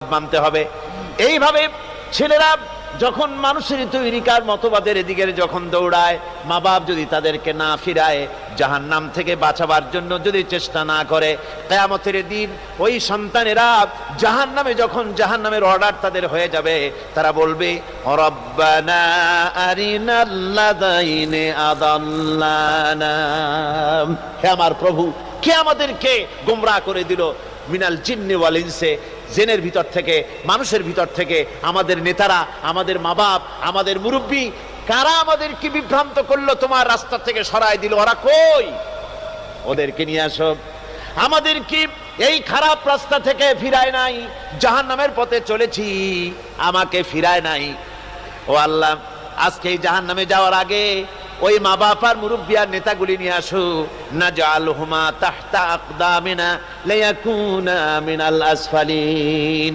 মানতে হবে। এইভাবে ছেলেরা যখন মানুষের তৈরিকার মতবাদের এদিকে যখন দৌড়ায় মা বাপ যদি তাদেরকে না ফিরায় জাহান নাম থেকে বাঁচাবার জন্য যদি চেষ্টা না করে, কেয়ামতের দিন ওই সন্তানেরা জাহান নামে যখন জাহান নামের অর্ডার তাদের হয়ে যাবে, তারা বলবে হে আমার প্রভু কে আমাদেরকে গোমরা করে দিল? মিনাল জিন্নি ওয়াল ইনসে। জেনের ভিতর থেকে, মানুষের ভিতর থেকে, আমাদের নেতারা, আমাদের মা বাপ আমাদের মুরব্বী, কারা আমাদেরকে বিভ্রান্ত করল তোমার রাস্তা থেকে সরায় দিল? ওরা কই? ওদেরকে নিয়ে আসো। আমাদের কি এই খারাপ রাস্তা থেকে ফিরায় নাই? জাহান নামের পথে চলেছি, আমাকে ফিরায় নাই। ও আল্লাহ, আজকে এই জাহান নামে যাওয়ার আগে ওই মা বাপার মুরব্বিয়ার নেতাগুলি নিয়ে আসো। না জাল হুমা তাহতা আকদামিনা লেয়াকুনা মিনাল আসফালিন।